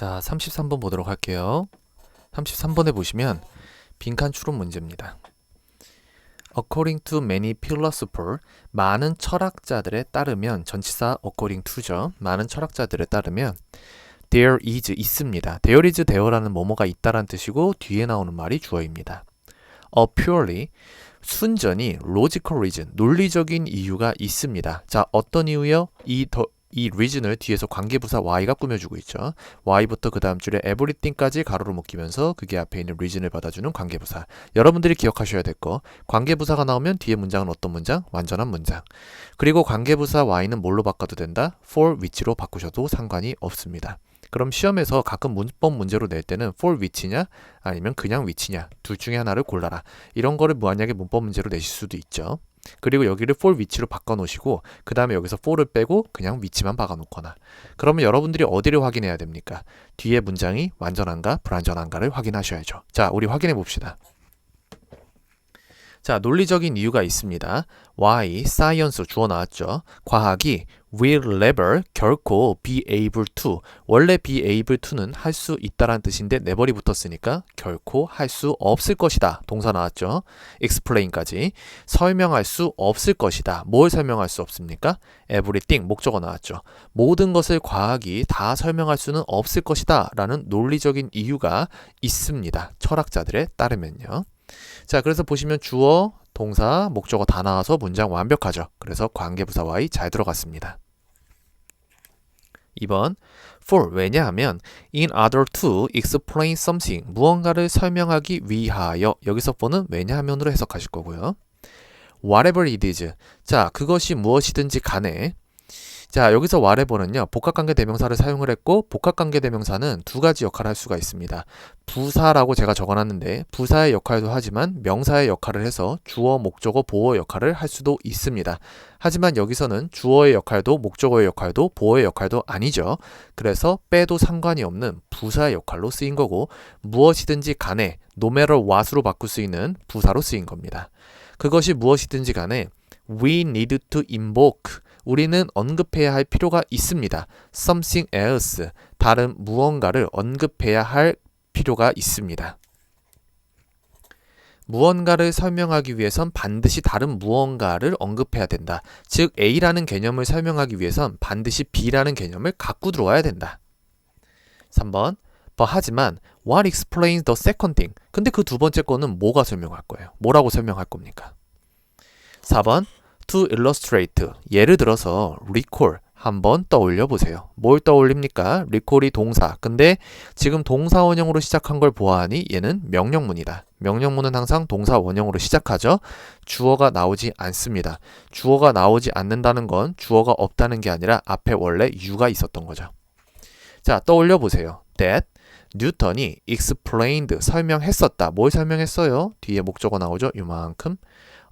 자, 33번 보도록 할게요. 33번에 보시면 빈칸 추론 문제입니다. According to many philosophers, 많은 철학자들에 따르면 전치사 according to죠. 많은 철학자들에 따르면 there is 있습니다. there is there라는 뭐뭐가 있다란 뜻이고 뒤에 나오는 말이 주어입니다. A purely 순전히 logical reason, 논리적인 이유가 있습니다. 자, 어떤 이유요? 이 더, 이 reason을 뒤에서 관계부사 y가 꾸며주고 있죠. y부터 그 다음 줄에 everything까지 가로로 묶이면서 그게 앞에 있는 reason을 받아주는 관계부사. 여러분들이 기억하셔야 될 거. 관계부사가 나오면 뒤에 문장은 어떤 문장? 완전한 문장. 그리고 관계부사 y는 뭘로 바꿔도 된다? for which로 바꾸셔도 상관이 없습니다. 그럼 시험에서 가끔 문법 문제로 낼 때는 for which냐 아니면 그냥 which냐 둘 중에 하나를 골라라 이런 거를 무한하게 문법 문제로 내실 수도 있죠. 그리고 여기를 for which로 바꿔 놓으시고 그 다음에 여기서 for를 빼고 그냥 which만 박아 놓거나 그러면 여러분들이 어디를 확인해야 됩니까? 뒤에 문장이 완전한가 불완전한가를 확인하셔야죠. 자, 우리 확인해 봅시다. 자, 논리적인 이유가 있습니다. why, science 주어 나왔죠. 과학이 will never, 결코 be able to. 원래 be able to는 할 수 있다라는 뜻인데 never이 붙었으니까 결코 할 수 없을 것이다. 동사 나왔죠. explain까지. 설명할 수 없을 것이다. 뭘 설명할 수 없습니까? everything, 목적어 나왔죠. 모든 것을 과학이 다 설명할 수는 없을 것이다. 라는 논리적인 이유가 있습니다. 철학자들에 따르면요. 자, 그래서 보시면 주어, 동사, 목적어 다 나와서 문장 완벽하죠. 그래서 관계부사 y 잘 들어갔습니다. 2번 for 왜냐하면 in order to explain something 무언가를 설명하기 위하여 여기서 for는 왜냐하면으로 해석하실 거고요. whatever it is 자 그것이 무엇이든지 간에 자, 여기서 whatever는요, 복합관계 대명사를 사용을 했고, 복합관계 대명사는 두 가지 역할을 할 수가 있습니다. 부사라고 제가 적어놨는데, 부사의 역할도 하지만 명사의 역할을 해서 주어, 목적어, 보어 역할을 할 수도 있습니다. 하지만 여기서는 주어의 역할도, 목적어의 역할도, 보어의 역할도 아니죠. 그래서 빼도 상관이 없는 부사의 역할로 쓰인 거고, 무엇이든지 간에, matter what으로 바꿀 수 있는 부사로 쓰인 겁니다. 그것이 무엇이든지 간에, we need to invoke, 우리는 언급해야 할 필요가 있습니다. something else, 다른 무언가를 언급해야 할 필요가 있습니다. 무언가를 설명하기 위해선 반드시 다른 무언가를 언급해야 된다. 즉 A라는 개념을 설명하기 위해선 반드시 B라는 개념을 갖고 들어와야 된다. 3번 but 하지만 what explains the second thing? 근데 그 두 번째 거는 뭐가 설명할 거예요? 뭐라고 설명할 겁니까? 4번 to illustrate 예를 들어서 recall 한번 떠올려 보세요. 뭘 떠올립니까? recall이 동사. 근데 지금 동사 원형으로 시작한 걸 보아하니 얘는 명령문이다. 명령문은 항상 동사 원형으로 시작하죠. 주어가 나오지 않습니다. 주어가 나오지 않는다는 건 주어가 없다는 게 아니라 앞에 원래 유가 있었던 거죠. 자, 떠올려 보세요. that 뉴턴이 explained 설명했었다. 뭘 설명했어요? 뒤에 목적어 나오죠. 이만큼.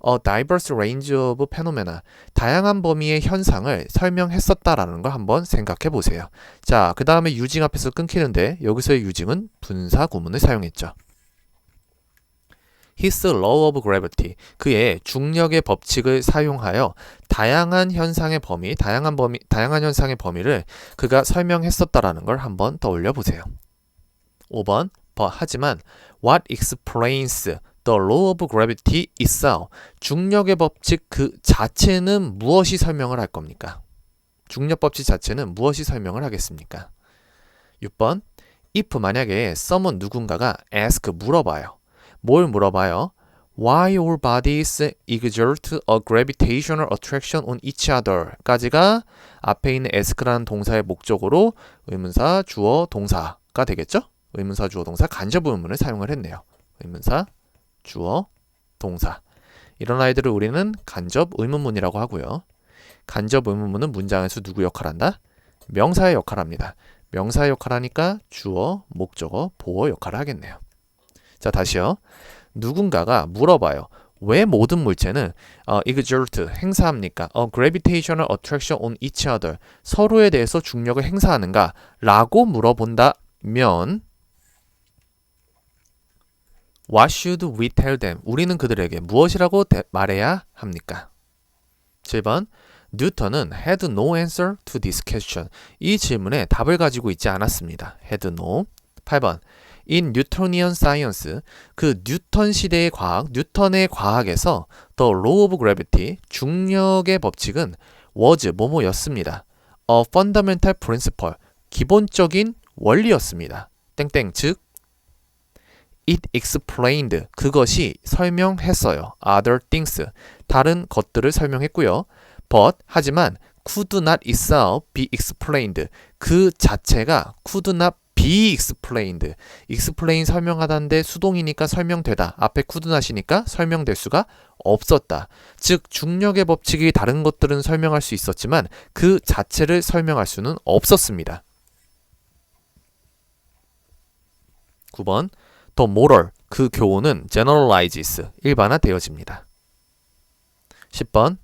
A diverse range of phenomena 다양한 범위의 현상을 설명했었다라는 걸 한번 생각해 보세요. 자, 그 다음에 유징 앞에서 끊기는데 여기서의 유징은 분사 구문을 사용했죠. His law of gravity 그의 중력의 법칙을 사용하여 다양한 현상의 범위, 다양한 범위, 다양한 현상의 범위를 그가 설명했었다라는 걸 한번 떠올려 보세요. 5번 but 하지만 what explains the law of gravity itself. 중력의 법칙 그 자체는 무엇이 설명을 할 겁니까? 중력 법칙 자체는 무엇이 설명을 하겠습니까? 6번 if 만약에 someone 누군가가 ask 물어봐요. 뭘 물어봐요? Why all bodies exert a gravitational attraction on each other 까지가 앞에 있는 ask라는 동사의 목적으로 의문사, 주어, 동사가 되겠죠? 의문사, 주어, 동사 간접 의문을 사용을 했네요. 의문사, 주어, 동사. 이런 아이들을 우리는 간접 의문문이라고 하고요. 간접 의문문은 문장에서 누구 역할한다? 명사의 역할합니다. 명사의 역할하니까 주어, 목적어, 보어 역할을 하겠네요. 자, 다시요. 누군가가 물어봐요. 왜 모든 물체는 어, exert 행사합니까? 어, gravitational attraction on each other 서로에 대해서 중력을 행사하는가? 라고 물어본다면 What should we tell them? 우리는 그들에게 무엇이라고 대, 말해야 합니까? 7번 뉴턴은 had no answer to this question. 이 질문에 답을 가지고 있지 않았습니다. had no. 8번. In Newtonian science, 그 뉴턴 시대의 과학, 뉴턴의 과학에서 the law of gravity, 중력의 법칙은 was 뭐뭐였습니다. a fundamental principle, 기본적인 원리였습니다. 땡땡 즉 it explained 그것이 설명했어요. other things 다른 것들을 설명했고요. but 하지만 could not itself be explained 그 자체가 could not be explained explain 설명하다인데 수동이니까 설명되다 앞에 could not이니까 설명될 수가 없었다. 즉 중력의 법칙이 다른 것들은 설명할 수 있었지만 그 자체를 설명할 수는 없었습니다. 9번 The moral 그 교훈은 generalizes 일반화되어집니다. 10번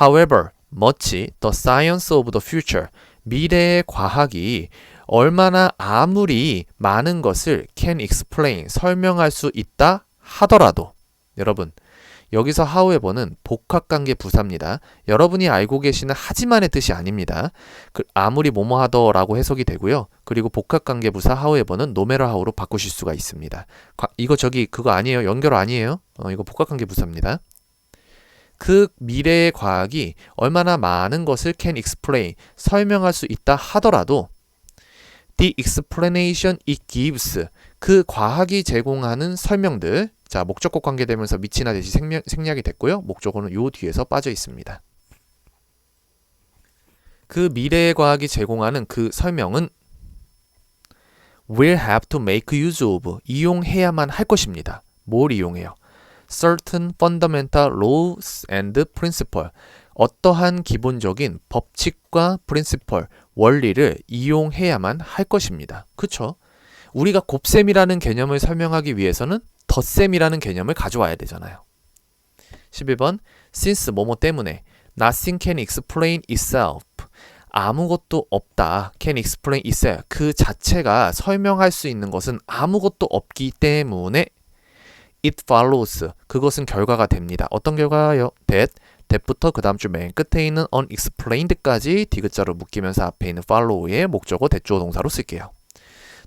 However much the science of the future 미래의 과학이 얼마나 아무리 많은 것을 can explain 설명할 수 있다 하더라도 여러분 여기서 however는 복합관계 부사입니다. 여러분이 알고 계시는 하지만의 뜻이 아닙니다. 그 아무리 뭐뭐 하더라고 해석이 되고요. 그리고 복합관계 부사 no matter how로 바꾸실 수가 있습니다. 과- 이거 저기 그거 아니에요. 연결 아니에요. 어, 이거 복합관계 부사입니다. 그 미래의 과학이 얼마나 많은 것을 can explain 설명할 수 있다 하더라도 the explanation it gives 그 과학이 제공하는 설명들 자 목적격 관계되면서 미치나 대시 생략, 생략이 됐고요. 목적어는 요 뒤에서 빠져 있습니다. 그 미래의 과학이 제공하는 그 설명은 will have to make use of. 이용해야만 할 것입니다. 뭘 이용해요? Certain fundamental laws and principle. 어떠한 기본적인 법칙과 principle 원리를 이용해야만 할 것입니다. 그쵸? 우리가 곱셈이라는 개념을 설명하기 위해서는 덧셈이라는 개념을 가져와야 되잖아요. 11번 since 뭐뭐 때문에 nothing can explain itself 아무것도 없다 can explain itself 그 자체가 설명할 수 있는 것은 아무것도 없기 때문에 it follows 그것은 결과가 됩니다. 어떤 결과요? that that부터 그 다음 줄 맨 끝에 있는 unexplained까지 디귿자로 묶이면서 앞에 있는 follow의 목적어 대주어 동사로 쓸게요.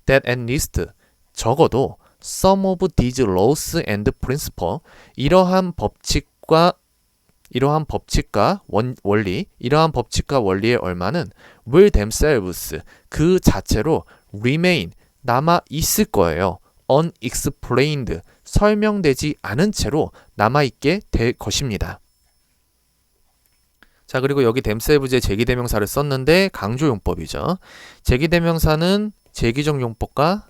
That at least 적어도 some of these laws and principle 이러한 법칙과 이러한 법칙과 원, 원리, 이러한 법칙과 원리의 얼마는 will themselves 그 자체로 remain 남아 있을 거예요. unexplained 설명되지 않은 채로 남아 있게 될 것입니다. 자, 그리고 여기 themselves의 제기대명사를 썼는데 강조용법이죠. 제기대명사는 제기적 용법과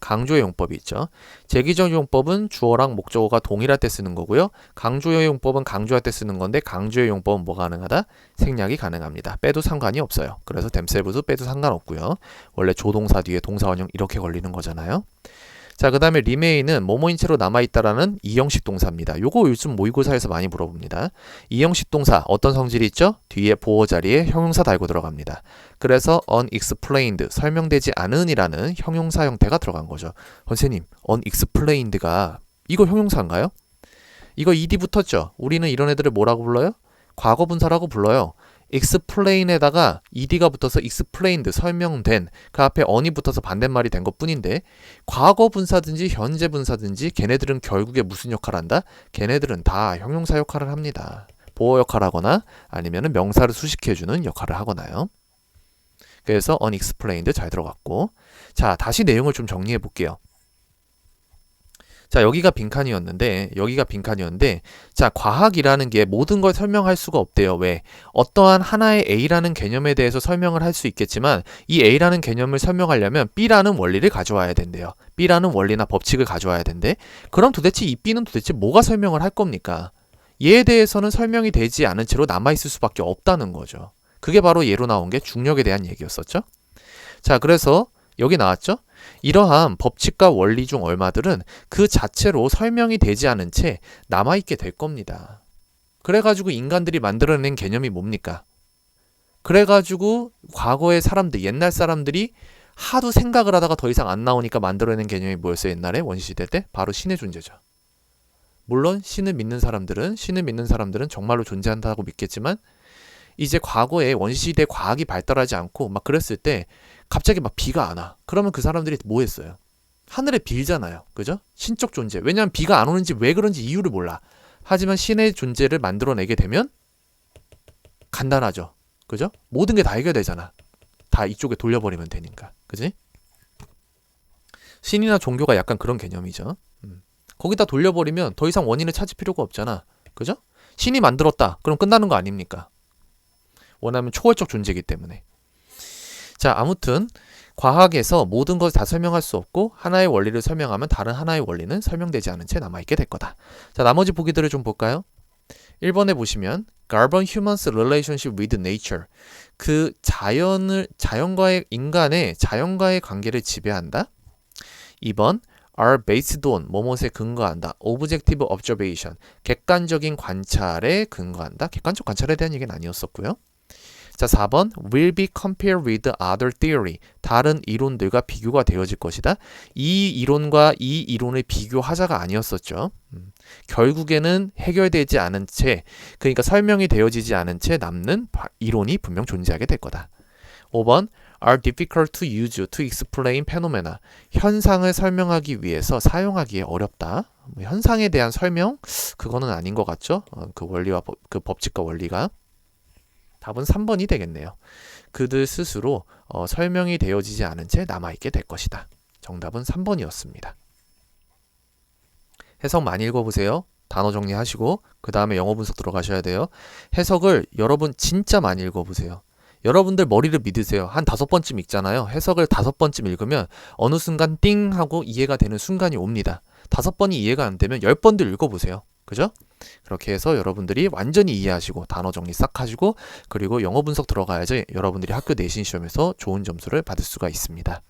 강조의 용법이 있죠. 제기적 용법은 주어랑 목적어가 동일할 때 쓰는 거고요. 강조의 용법은 강조할 때 쓰는 건데 강조의 용법은 뭐 가능하다? 생략이 가능합니다. 빼도 상관이 없어요. 그래서 themselves도 빼도 상관없고요. 원래 조동사 뒤에 동사 원형 이렇게 걸리는 거잖아요. 자, 그 다음에 remain은 뭐뭐인 채로 남아있다라는 이형식 동사입니다. 요거 요즘 모의고사에서 많이 물어봅니다. 이형식 동사 어떤 성질이 있죠? 뒤에 보호 자리에 형용사 달고 들어갑니다. 그래서 unexplained 설명되지 않은이라는 형용사 형태가 들어간 거죠. 선생님, unexplained가 이거 형용사인가요? 이거 ed 붙었죠? 우리는 이런 애들을 뭐라고 불러요? 과거 분사라고 불러요. Explain에다가 ed가 붙어서 explained 설명된 그 앞에 on이 붙어서 반대말이 된 것뿐인데 과거 분사든지 현재 분사든지 걔네들은 결국에 무슨 역할을 한다? 걔네들은 다 형용사 역할을 합니다. 보호 역할을 하거나 아니면 명사를 수식해주는 역할을 하거나요. 그래서 unexplained 잘 들어갔고 자 다시 내용을 좀 정리해 볼게요. 자 여기가 빈칸이었는데 여기가 빈칸이었는데 자 과학이라는 게 모든 걸 설명할 수가 없대요. 왜? 어떠한 하나의 A라는 개념에 대해서 설명을 할 수 있겠지만 이 A라는 개념을 설명하려면 B라는 원리를 가져와야 된대요. B라는 원리나 법칙을 가져와야 된대. 그럼 도대체 이 B는 도대체 뭐가 설명을 할 겁니까? 얘에 대해서는 설명이 되지 않은 채로 남아있을 수밖에 없다는 거죠. 그게 바로 예로 나온 게 중력에 대한 얘기였었죠? 자 그래서 여기 나왔죠 이러한 법칙과 원리 중 얼마들은 그 자체로 설명이 되지 않은 채 남아있게 될 겁니다. 그래가지고 인간들이 만들어낸 개념이 뭡니까? 그래가지고 과거의 사람들, 옛날 사람들이 하도 생각을 하다가 더 이상 안 나오니까 만들어낸 개념이 뭐였어요? 옛날에 원시시대 때? 바로 신의 존재죠. 물론 신을 믿는 사람들은 신을 믿는 사람들은 정말로 존재한다고 믿겠지만 이제 과거에 원시시대 과학이 발달하지 않고 막 그랬을 때 갑자기 막 비가 안 와. 그러면 그 사람들이 뭐 했어요? 하늘에 빌잖아요. 그죠? 신적 존재. 왜냐하면 비가 안 오는지 왜 그런지 이유를 몰라. 하지만 신의 존재를 만들어내게 되면 간단하죠. 그죠? 모든 게 다 해결되잖아. 다 이쪽에 돌려버리면 되니까. 그지? 신이나 종교가 약간 그런 개념이죠. 음. 거기다 돌려버리면 더 이상 원인을 찾을 필요가 없잖아. 그죠? 신이 만들었다. 그럼 끝나는 거 아닙니까? 원하면 초월적 존재이기 때문에. 자, 아무튼 과학에서 모든 것을 다 설명할 수 없고 하나의 원리를 설명하면 다른 하나의 원리는 설명되지 않은 채 남아있게 될 거다. 자, 나머지 보기들을 좀 볼까요? 1번에 보시면 Carbon Humans Relationship with Nature 그 자연을 자연과의 인간의 자연과의 관계를 지배한다. 2번 are based on 뭐뭇에 근거한다. objective observation 객관적인 관찰에 근거한다. 객관적 관찰에 대한 얘기는 아니었었고요. 자, 4번 will be compared with other theory. 다른 이론들과 비교가 되어질 것이다. 이 이론과 이 이론을 비교하자가 아니었었죠. 음, 결국에는 해결되지 않은 채, 그러니까 설명이 되어지지 않은 채 남는 바- 이론이 분명 존재하게 될 거다. 5번 are difficult to use to explain phenomena. 현상을 설명하기 위해서 사용하기에 어렵다. 뭐 현상에 대한 설명 그거는 아닌 것 같죠? 어, 그 원리와 법, 그 법칙과 원리가 답은 3번이 되겠네요. 그들 스스로 어, 설명이 되어지지 않은 채 남아있게 될 것이다. 정답은 3번이었습니다. 해석 많이 읽어보세요. 단어 정리하시고 그 다음에 영어 분석 들어가셔야 돼요. 해석을 여러분 진짜 많이 읽어보세요. 여러분들 머리를 믿으세요. 한 다섯 번쯤 읽잖아요. 해석을 다섯 번쯤 읽으면 어느 순간 띵 하고 이해가 되는 순간이 옵니다. 다섯 번이 이해가 안 되면 열 번도 읽어보세요. 그죠? 그렇게 해서 여러분들이 완전히 이해하시고 단어 정리 싹 하시고 그리고 영어 분석 들어가야지 여러분들이 학교 내신 시험에서 좋은 점수를 받을 수가 있습니다.